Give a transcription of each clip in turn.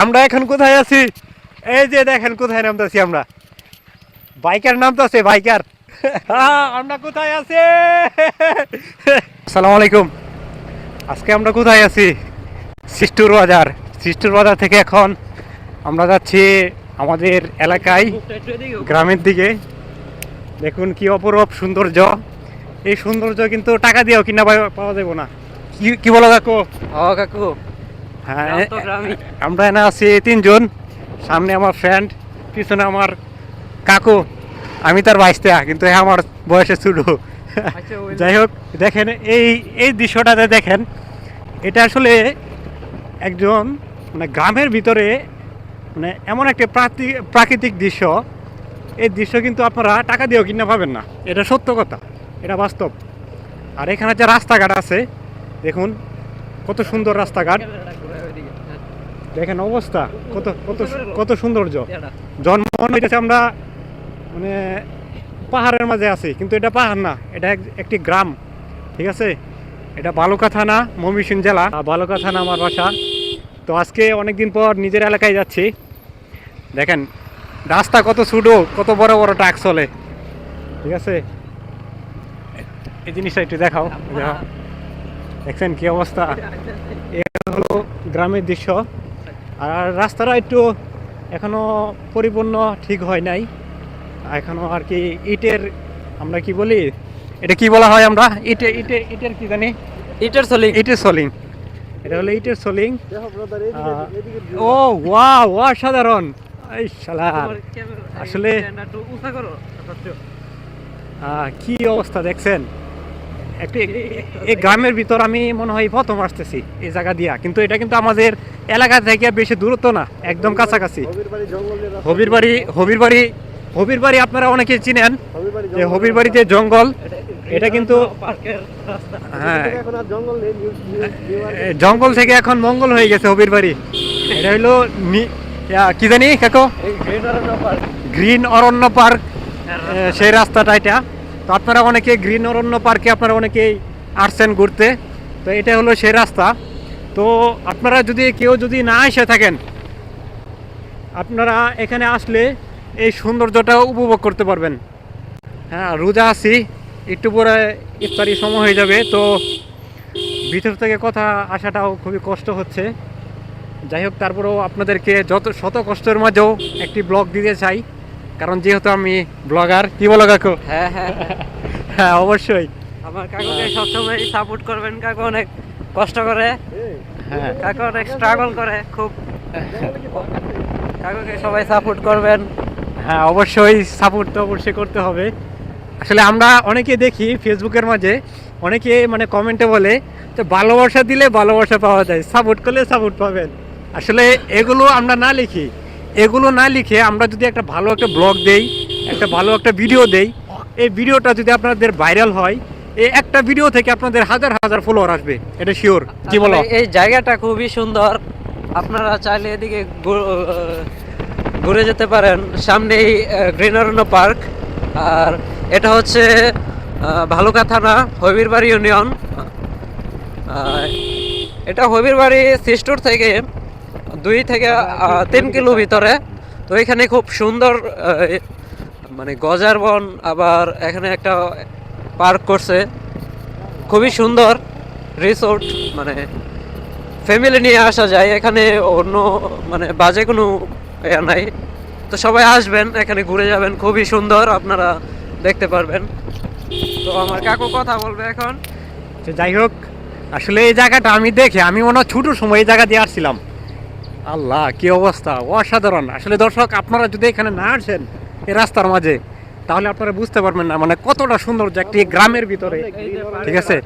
আমরা এখন কোথায় আছি? এই যে দেখেন কোথায় নামতেছি আমরা? বাইকার নামতেছে বাইকার। হ্যাঁ, আমরা কোথায় আছি? আসসালামু আলাইকুম। আজকে আমরা কোথায় আছি? সিস্টুর বাজার। সিস্টুর বাজার থেকে এখন আমরা যাচ্ছি আমাদের এলাকায় গ্রামের দিকে। দেখুন কি অপরূপ সৌন্দর্য। এই সৌন্দর্য কিন্তু টাকা দিয়েও কিনা পাওয়া- যাবে না। কি কি বলো কাকু? ও কাকু হ্যাঁ গ্রাম তো গ্রামই। আমরা এখানে আছি তিনজন। সামনে আমার ফ্রেন্ড পিছনে আমার কাকু। আমি তার বাইশটা কিন্তু এ আমার বয়সে ছোটো। আচ্ছা, যাই হোক দেখেন এই এই দৃশ্যটাতে দেখেন এটা আসলে একজন মানে গ্রামের ভিতরে মানে এমন একটা প্রাকৃ- প্রাকৃতিক দৃশ্য। এই দৃশ্য কিন্তু আপনারা টাকা দিয়েও কিনা পাবেন না। এটা সত্য কথা এটা বাস্তব। আর এখানে যে রাস্তাঘাট আছে দেখুন কত সুন্দর রাস্তাঘাট। দেখেন অবস্থা কত কত কত সৌন্দর্য। জন্ম হইতেছে আমরা মানে পাহাড়ের মাঝে আছি কিন্তু এটা পাহাড় না এটা এক- একটি গ্রাম ঠিক আছে? এটা বালুকা থানা ময়মনসিং জেলা। বালুকা থানা আমার বাসা। তো আজকে অনেকদিন পর নিজের এলাকায় যাচ্ছি। দেখেন রাস্তা কত ছোটো কত বড় বড় ট্রাক চলে ঠিক আছে? এই জিনিসটা একটু দেখাও দেখাও। দেখছেন কি অবস্থা। এটা হলো গ্রামের দৃশ্য। আর রাস্তাটা একটু এখনও পরিপূর্ণ ঠিক হয় নাই। এখনও আর কি ইটের আমরা কি বলি এটা কি বলা হয় আমরা? ইটে ইটে ইটের কি জানি? ইটের সলিং। ইটের সলিং। এটা হলো ইটের সলিং। ও ওয়া ওয়া সাধারণ এই শালা। আসলে- আহ, কি অবস্থা দেখছেন? একটি এই গ্রামের ভিতর আমি মনে হয় প্রথম আসতেছি এই জায়গা দিয়া। কিন্তু এটা কিন্তু আমাদের এলাকা থেকে বেশি দূরত্ব না একদম কাছাকাছি। হবির বাড়ি হবির বাড়ি হবির বাড়ি আপনারা অনেকে চিনেন যে হবির বাড়িতে জঙ্গল এটা কিন্তু হ্যাঁ জঙ্গল থেকে এখন মঙ্গল হয়ে গেছে হবির বাড়ি এটা হইল কি জানি কাকো? গ্রিন অরণ্য পার্ক সেই রাস্তাটা এটা। তো আপনারা অনেকে গ্রিন অরণ্য পার্কে আপনারা অনেকেই আসছেন ঘুরতে। তো এটা হলো সেই রাস্তা। তো আপনারা যদি কেউ যদি না এসে থাকেন, আপনারা এখানে আসলে এই সৌন্দর্যটা উপভোগ করতে পারবেন। হ্যাঁ রোজা আছি, একটু পরে ইফতারি সময় হয়ে যাবে, তো ভিতর থেকে কথা আসাটাও খুবই কষ্ট হচ্ছে। যাই হোক, তারপরেও আপনাদেরকে যত শত কষ্টের মাঝেও একটি ব্লগ দিতে চাই। কারণ যেহেতু আমি ব্লগার কি বলো কাকু? হ্যাঁ হ্যাঁ হ্যাঁ। অবশ্যই। আমার কাকুকে সবসময় সাপোর্ট করবেন। কাকু অনেক কষ্ট করে। হ্যাঁ। কাকু অনেক স্ট্রাগল করে খুব। কাকুকে সবাই সাপোর্ট করবেন। হ্যাঁ অবশ্যই সাপোর্ট তো অবশ্যই করতে হবে। আসলে আমরা অনেকে দেখি ফেসবুকের মাঝে অনেকে মানে কমেন্টে বলে যে ভালোবাসা দিলে ভালোবাসা পাওয়া যায় সাপোর্ট করলে সাপোর্ট পাবেন। আসলে এগুলো আমরা না লিখি। এগুলো না লিখে আমরা যদি একটা ভালো একটা ব্লগ দেই, একটা ভালো একটা ভিডিও দেই, এই ভিডিওটা যদি আপনাদের ভাইরাল হয়, এই একটা ভিডিও থেকে আপনাদের হাজার হাজার ফলোয়ার আসবে, এটা শিওর কি বলো? এই জায়গাটা খুবই সুন্দর। আপনারা চাইলে এদিকে ঘুরে যেতে পারেন। সামনেই গ্রিন অরণ্য পার্ক। আর এটা হচ্ছে ভালুকা থানা, হবিরবাড়ি ইউনিয়ন। এটা হবিরবাড়ি সিস্টোর থেকে দুই থেকে তিন কিলো ভিতরে। তো এখানে খুব সুন্দর মানে গজার বন, আবার এখানে একটা পার্ক করছে। খুবই সুন্দর রিসোর্ট মানে ফ্যামিলি নিয়ে আসা যায়। এখানে অন্য মানে বাজে কোনো ইয়া নাই। তো সবাই আসবেন, এখানে ঘুরে যাবেন, খুবই সুন্দর, আপনারা দেখতে পারবেন। তো আমার কাকু কথা বলবে এখন। যাই হোক, আসলে এই জায়গাটা আমি দেখে, আমি মনে হয় ছোটো সময় এই জায়গা দিয়ে আসছিলাম। আল্লাহ কি অবস্থা? অসাধারণ। আসলে দর্শক আপনারা যদি এখানে না আসেন এই রাস্তার মাঝে তাহলে আপনারা বুঝতে পারবেন না মানে কতটা সুন্দর যে একটি গ্রামের ভিতরে। ঠিক আছে?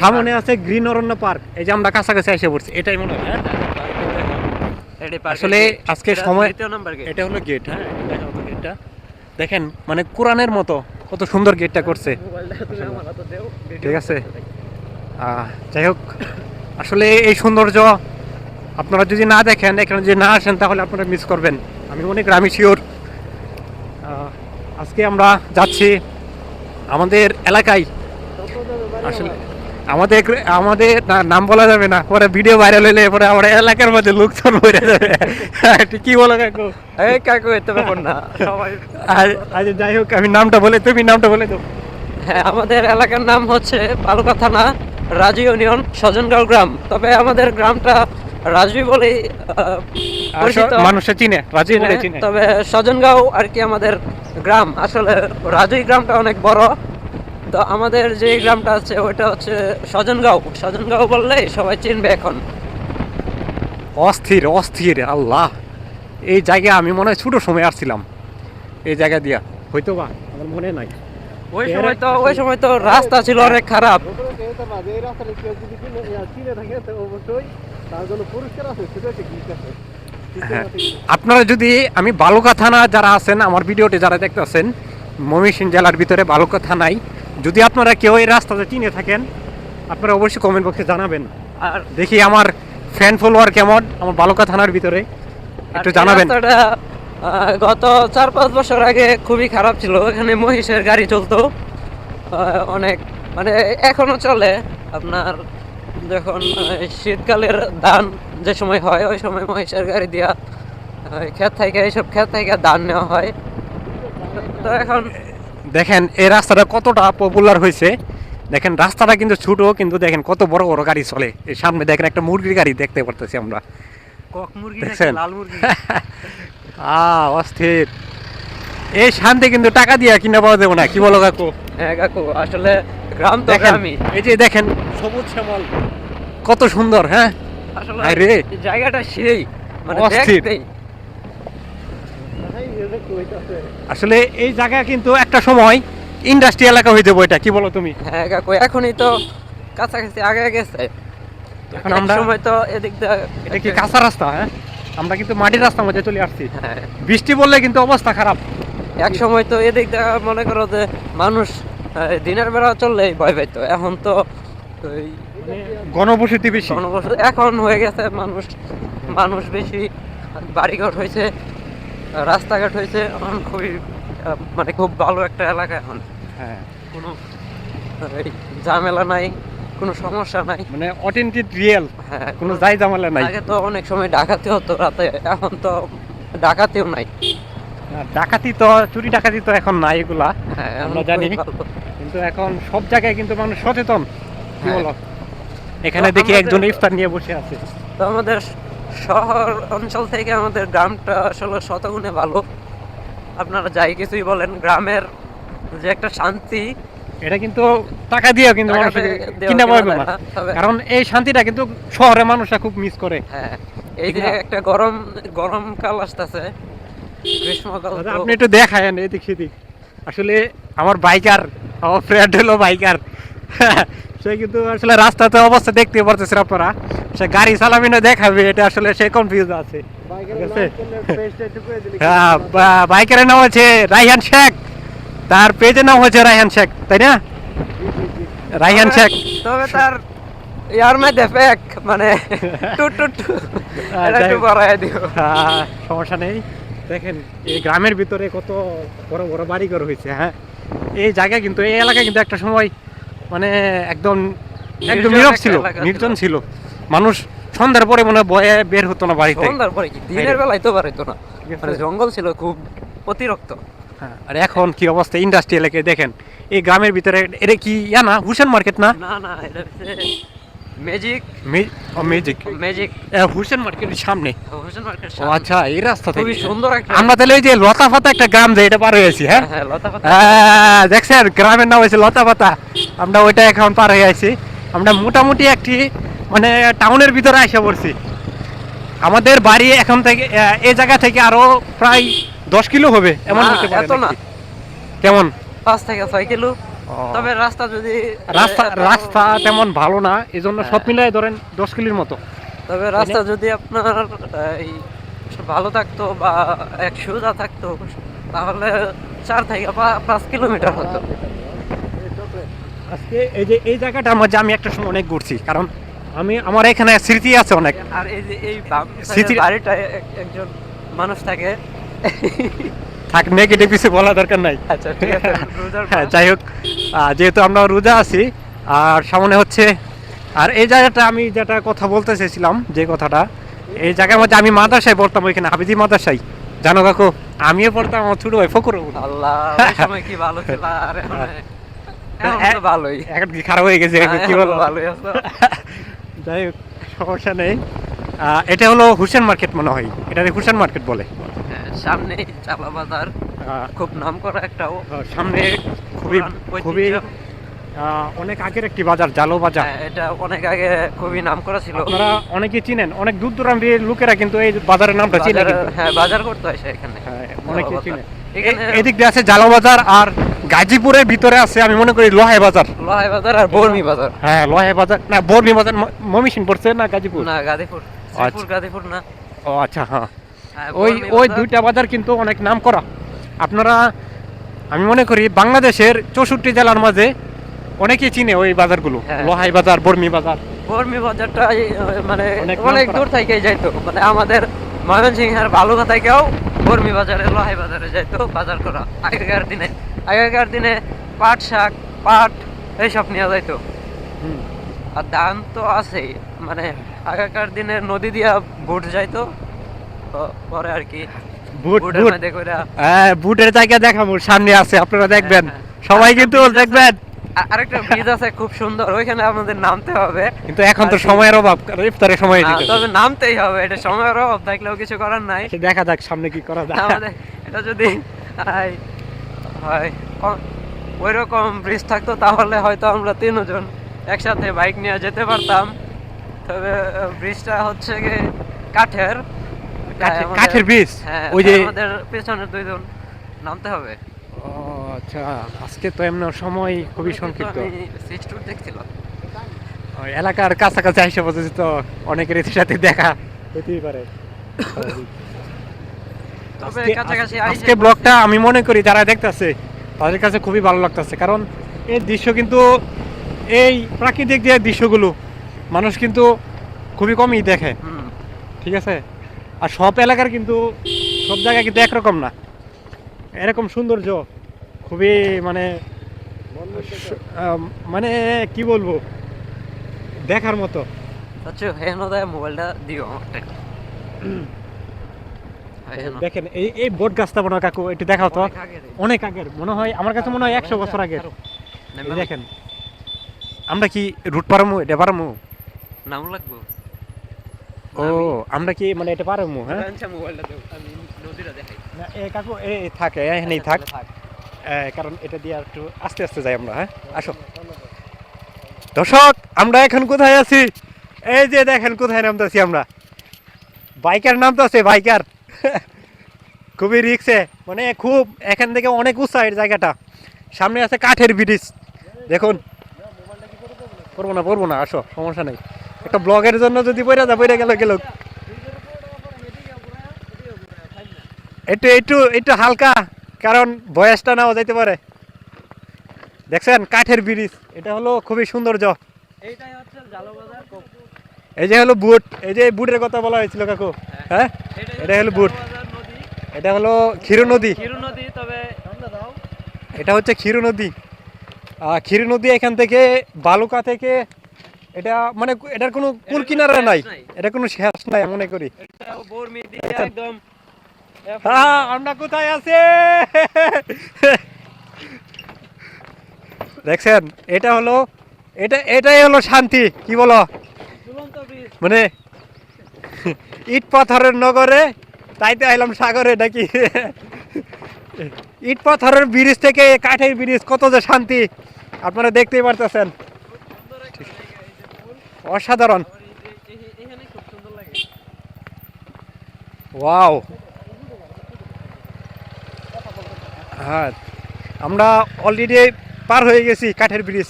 সামনে আছে গ্রিন অরণ্য পার্ক। এই যে আমরা কাছাকাছি এসে পড়ছি এটাই মনে হয়? আসলে আজকে সময় এটা হলো গেট হ্যাঁ? গেটটা দেখেন মানে কোরআনের মতো কত সুন্দর গেটটা করছে। ঠিক আছে? যাই হোক। আসলে এই সৌন্দর্য আপনারা যদি না দেখেন এখানে যদি না আসেন তাহলে আপনারা মিস করবেন। আমি অনেক গ্রামে শিওর। আজকে আমরা যাচ্ছি আমাদের এলাকায়। আসলে আমাদের আমাদের নাম বলা যাবে না। পরে ভিডিও ভাইরাল হলে পরে আমার এলাকার মধ্যে লোকজন হয়ে যাবে। কি বলো কাকু? এই কাকু এতে ব্যাপার না। আজ যাই হোক আমি নামটা বলে তুমি নামটা বলে দাও। হ্যাঁ আমাদের এলাকার নাম হচ্ছে বালুকা থানা রাজু ইউনিয়ন সজনগাঁও গ্রাম। তবে আমাদের গ্রামটা আহ, পরিচিত। মানুষে চিনে বলে চিনে তবে সজনগাঁও আর কি আমাদের গ্রাম। আসলে রাজুই গ্রামটা অনেক বড়। তো আমাদের যে গ্রামটা আছে ওইটা হচ্ছে সজনগাঁও। সজনগাঁও বললেই সবাই চিনবে এখন। অস্থির অস্থির আল্লাহ। এই জায়গায় আমি মনে হয় ছোট সময় আসছিলাম। এই জায়গা দিয়া। হয়তো বা আমার মনে নাই। ওই সময় তো ওই সময় তো রাস্তা ছিল অনেক খারাপ। হ্যাঁ। আপনারা যদি আমি বালুকা থানা যারা আছেন আমার ভিডিওটি যারা দেখতেছেন ময়মনসিংহ জেলার ভিতরে বালুকা থানায় যদি আপনারা কেউ এই রাস্তাতে চিনে থাকেন আপনারা অবশ্যই কমেন্ট বক্সে জানাবেন। আর দেখি আমার ফ্যান ফলোয়ার কেমন আমার বালুকা থানার ভিতরে। একটু জানাবেন। গত চার পাঁচ বছর আগে খুবই খারাপ ছিল। এখানে মহিষের গাড়ি চলতো। অনেক মানে এখনও চলে। আপনার যখন শীতকালের ধান যে সময় হয় ওই সময় মহিষের গাড়ি দিয়া ক্ষেত থেকে এইসব ক্ষেত থেকে ধান নেওয়া হয়। তো এখন দেখেন এই রাস্তাটা কতটা পপুলার হয়েছে। দেখেন রাস্তাটা কিন্তু ছোট কিন্তু দেখেন কত বড় বড় গাড়ি চলে। এই সামনে দেখেন একটা মুরগির গাড়ি দেখতে পারতেছি আমরা। কক মুরগি দেখছেন? লাল মুরগি? আ অস্থির। এই শান্তি কিন্তু টাকা দিয়ে কিনে পাওয়া যাবে না কি বলো কাকু? হ্যাঁ কাকু আসলে গ্রাম তো গ্রামই। এই যে দেখেন সবুজ শ্যামল। কত সুন্দর হ্যাঁ? আসলে জায়গাটা সেই মানে দেখতেই আসলে এই জায়গা কিন্তু একটা সময় ইন্ডাস্ট্রি এলাকা হয়ে যাব এটা কি বলো তুমি? হ্যাঁ কাকু এখনই তো কাছাকাছি আগে গেছে। এখন আমরা সময় তো এদিক এটা কি কাঁচা রাস্তা হ্যাঁ? আমরা কিন্তু মাটির রাস্তার মধ্যে চলে আসছি। হ্যাঁ। বৃষ্টি বললে কিন্তু অবস্থা খারাপ। এক সময় তো এদিক মনে করো যে মানুষ দিনের বেলা চললেই ভয় পাইতো। এখন তো ওই গণবসতি বেশি। জনবসতি এখন হয়ে গেছে মানুষ মানুষ বেশি। বাড়িঘর হয়েছে রাস্তাঘাট হয়েছে এখন খুবই মানে খুব ভালো একটা এলাকা এখন। হ্যাঁ। কোনো ঝামেলা নাই কোনো সমস্যা নাই। মানে অথেন্টিক রিয়েল হ্যাঁ কোনো যাই জামালা নাই। আগে তো অনেক সময় ডাকাতি হতো রাতে এখন তো ডাকাতিও নাই। ডাকাতি তো চুরি ডাকাতি তো এখন নাই এগুলা। হ্যাঁ আমরা জানি। কিন্তু এখন সব জায়গায় কিন্তু মানুষ সচেতন। কি হ্যাঁ। বলো? এখানে দেখি একজন ইফতার নিয়ে বসে আছে। তো আমাদের শহর অঞ্চল থেকে আমাদের গ্রামটা আসলে শতগুণে ভালো। আপনারা যাই কিছুই বলেন গ্রামের যে একটা শান্তি। এটা কিন্তু টাকা দিয়েও কিন্তু মানুষ কিনা কেনা না। না, কারণ এই শান্তিটা কিন্তু শহরে মানুষরা খুব মিস করে। হ্যাঁ এই যে একটা গরম গরমকাল আসতেছে। আপনি একটু দেখায়েন এদিক সেদিক। আসলে আমার বাইকার আমার ফ্রেন্ড হলো বাইকার সে কিন্তু আসলে রাস্তাতে অবস্থা দেখতে পারতেছেন আপনারা। সে গাড়ি চালাবে না দেখাবে এটা আসলে সে কনফিউজ আছে। হ্যাঁ, বাইকারের নাম হচ্ছে রাইহান শেখ। তার পেজের নাম হচ্ছে রাইহান শেখ তাই না? রাইহান শেখ। তবে তার ইয়ার মধ্যে ফেক মানে টু টু টু এটা একটু বাড়ায় দিও। সমস্যা নেই। দেখেন এই গ্রামের ভিতরে কত বড় বড় বাড়িঘর হয়েছে হ্যাঁ? এই জায়গা কিন্তু এই এলাকা কিন্তু একটা সময় মানে একদম একদম নীরব ছিল নির্জন ছিল। মানুষ সন্ধ্যার পরে মনে হয় বয়ে বের হতো না বাড়িতে। সন্ধ্যার পরে কি? দিনের বেলায় তো বের হতো না। মানে জঙ্গল ছিল খুব অতিরিক্ত। হ্যাঁ, আর এখন কি অবস্থা ইন্ডাস্ট্রি এলাকায়? দেখেন এই গ্রামের ভিতরে এটা কি ইয়া না হুসেন মার্কেট না? না না এটা ম্যাজিক ম্যাজিক ম্যাজিক হুসেন মার্কেটের সামনে। হোসেন মার্কেট ও আচ্ছা এই রাস্তা খুবই সুন্দর একটা আমরা তাহলে ওই যে লতাপাতা একটা গ্রাম যে এটা পার হয়ে? হ্যাঁ হ্যাঁ হ্যাঁ, দেখছেন গ্রামের নাম হয়েছে লতাপাতা। আমরা ওইটা এখন পার হয়ে আছি আমরা মোটামুটি একটি মানে টাউনের ভিতরে এসে পড়ছি। আমাদের বাড়ি এখন থেকে এই জায়গা থেকে আরও প্রায় দশ কিলো হবে এমন হতে পারে এত না। কেমন? পাঁচ থেকে ছয় কিলো। তবে রাস্তা যদি রাস্তা রাস্তা তেমন ভালো না এই জন্য সব হ্যাঁ। মিলাই ধরেন দশ কিলোর মতো। তবে রাস্তা যদি আপনার এই ভালো থাকতো বা এক সোজা থাকতো তাহলে চার থেকে পাঁচ কিলোমিটার হতো। আজকে এই যে এই জায়গাটার মধ্যে আমি একটা সময় অনেক ঘুরছি কারণ আমি আমার এখানে স্মৃতি আছে অনেক। আর এই যে এই বাম স্মৃতি- বাড়িটা এক- একজন মানুষ থাকে। থাক নেগেটিভ কিছু বলা দরকার নাই। আচ্ছা ঠিক আছে হ্যাঁ যাই হোক যেহেতু আমরা রোজা আছি আর সামনে হচ্ছে আর এই জায়গাটা আমি যেটা কথা বলতে চেয়েছিলাম যে কথাটা এই জায়গার মধ্যে আমি মাদ্রাসায় পড়তাম ওইখানে হাবিজি মাদ্রাসায়। জানো কাকু আমিও পড়তাম আমার ছোট ভাই ফকর আল্লাহ সময় কি ভালো ছিল আর এখন তো ভালোই। এখন কি খারাপ হয়ে গেছে কি বলব? ভালোই আছো? যাই হোক সমস্যা নেই। আহ, এটা হলো হুসেন মার্কেট মনে হয় এটা হুসেন মার্কেট বলে। হ্যাঁ, চালা বাজার খুব নাম করা একটাও সামনে খুবই খুবই অনেক আগের একটি বাজার জালো বাজার। হ্যাঁ, এটা অনেক আগে খুবই নাম করা ছিল। আপনারা অনেকে চিনেন অনেক দূর দূরান্তের লোকেরা কিন্তু এই বাজারের নামটা চিনে হ্যাঁ বাজার করতে হয় এখানে। হ্যাঁ, অনেকে চিনে। এদিক দিয়ে আছে জালো বাজার আর গাজীপুরের ভিতরে আছে আমি মনে করি লোহাই বাজার। লোহাই বাজার আর বর্মি বাজার। হ্যাঁ লোহাই বাজার। না বর্মি বাজার মমিসিন পড়ছে না গাজীপুর? না গাজীপুর। শ্রীপুর গাজীপুর না। ও আচ্ছা হ্যাঁ হ্যাঁ, ওই ওই দুইটা বাজার কিন্তু অনেক নাম করা আপনারা আমি মনে করি বাংলাদেশের চৌষট্টি জেলার মাঝে অনেকেই চিনে ওই বাজারগুলো। হ্যাঁ। লোহাই বাজার বর্মি বাজার। বর্মি বাজারটা মানে অনেক দূর থেকে যাইতো। মানে আমাদের ময়মনসিংহের বালুকা থেকেও বর্মি বাজারে লোহাই বাজারে যাইতো বাজার করা। আগেকার দিনে আগেকার দিনে পাট শাক পাট এইসব নিয়ে যাইতো। আর ধান তো আছেই। মানে আগেকার দিনে নদী দিয়া বুট যাইতো। পরে আর কি বুট বুট। হ্যাঁ, বুটের জায়গা দেখাবো সামনে আছে আপনারা দেখবেন। হ্যাঁ, হ্যাঁ। সবাই কিন্তু দেখবেন। আরেকটা ব্রিজ আছে খুব সুন্দর ওইখানে আমাদের নামতে হবে। কিন্তু এখন তো সময়ের অভাব ইফতারের সময় তবে নামতেই হবে এটা সময়ের অভাব থাকলেও কিছু করার নাই। দেখা যাক সামনে কি করা যায়। আমাদের এটা যদি হয় ওই রকম ব্রিজ থাকতো তাহলে হয়তো আমরা তিনজন একসাথে বাইক নিয়ে যেতে পারতাম। তবে ব্রিজটা হচ্ছে কাঠের। কাঠের- কাঠের ব্রিজ হ্যাঁ ওই যে আমাদের পেছনের দুইজন নামতে হবে। ও আচ্ছা আজকে তো এমন সময় খুবই সংক্ষিপ্ত। দেখছিলাম। এলাকার কাছাকাছি আইসা তো অনেকের সাথে দেখা হতেই পারে। আজকে ব্লগটা আমি মনে করি যারা দেখতেছে তাদের কাছে খুবই ভালো লাগতেছে। কারণ এই দৃশ্য কিন্তু এই প্রাকৃতিক যে দৃশ্যগুলো মানুষ কিন্তু খুবই কমই দেখে। ঠিক আছে? আর সব এলাকার কিন্তু সব জায়গায় কিন্তু একরকম না। এরকম সৌন্দর্য খুবই মানে মানে কি বলব দেখার মতো। আচ্ছা হেন মোবাইলটা দিও দেখেন এই এই বোট গাছটা মনে হয় কাকু একটু দেখাও তো। অনেক আগের এই। অনেক আগের মনে হয় আমার কাছে মনে হয় একশো বছর আগের। দেখেন আমরা কি রুট পারমু এটা পারমু? নাম লাগবো? ও আমরা কি মানে এটা পারমু হ্যাঁ? আচ্ছা না, এ কাকু এ এ থাকে। এখানেই থাক কারণ এটা দিয়ে একটু আস্তে আস্তে যাই আমরা হ্যাঁ? আসো। দর্শক আমরা এখন কোথায় আছি? এই যে দেখেন কোথায় নামতেছি আমরা? বাইকার নামতেছে বাইকার। খুবই রিক্সে মানে খুব এখান থেকে অনেক উৎসাহের জায়গাটা। সামনে আছে কাঠের ব্রিজ। দেখুন। পড়ব না পড়ব না আসো সমস্যা নেই। একটা ব্লগের জন্য যদি বইরা যা বইরা গেল গেল। একটু একটু একটু হালকা কারণ বয়সটা নাও যাইতে পারে। দেখছেন কাঠের ব্রিজ এটা হলো খুবই সৌন্দর্য। এই যে হলো বুট এই যে বুটের কথা বলা হয়েছিল কাকু। হ্যাঁ। এটা হলো বুট। এটা হলো ক্ষীর নদী। এটা হচ্ছে ক্ষীর নদী। আহ, ক্ষীর নদী এখান থেকে বালুকা থেকে এটা মানে এটার কোনো কুল কিনারা নাই। এটা কোনো শেষ নাই মনে করি। একদম হ্যাঁ আমরা কোথায় আছি? দেখছেন এটা হলো এটা এটাই হলো শান্তি কি বলো? মানে ইট পাথরের নগরে তাইতে আইলাম সাগরে নাকি? ইট পাথরের ব্রিজ থেকে কাঠের ব্রিজ কত যে শান্তি। আপনারা দেখতেই পারতেছেন সুন্দর একটা জায়গা এই যে ফুল অসাধারণ। আর ওয়াও হ্যাঁ আমরা অলরেডি পার হয়ে গেছি কাঠের ব্রিজ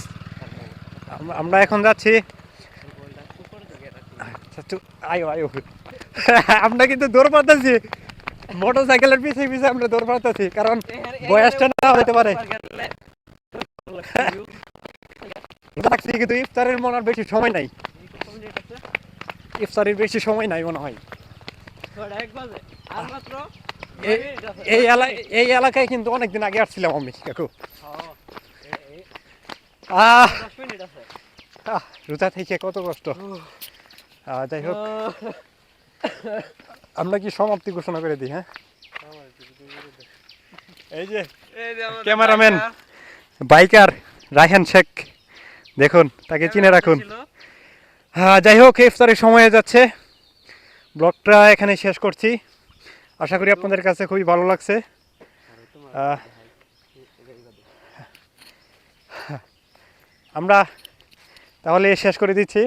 আমরা এখন যাচ্ছি আমরা কিন্তু দৌড় পারতেছি মোটর সাইকেলের পিছিয়ে পিছিয়ে আমরা দৌড় পারতেছি কারণ বয়সটা না হতে পারে কিন্তু ইফতারের মনে হয় বেশি সময় নাই ইফতারের বেশি সময় নাই মনে হয়। এই এলাকায় এই এলাকায় কিন্তু অনেকদিন আগে আসছিলাম আমি কাকু। রোজা থেকে কত কষ্ট। যাই হোক। আমরা কি সমাপ্তি ঘোষণা করে দিই হ্যাঁ? এই যে ক্যামেরাম্যান বাইকার। রায়হান শেখ দেখুন তাকে চিনে রাখুন। যাই হোক ইফতারের সময় যাচ্ছে। ব্লগটা এখানে শেষ করছি। আশা করি আপনাদের কাছে খুবই ভালো লাগছে। আমরা তাহলে শেষ করে দিচ্ছি।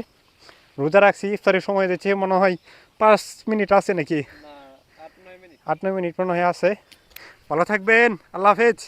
রোজা রাখছি ইফতারের সময় দিচ্ছি মনে হয় পাঁচ মিনিট আছে নাকি? আট নয় মিনিট মনে হয় আছে। ভালো থাকবেন। আল্লাহ হাফেজ।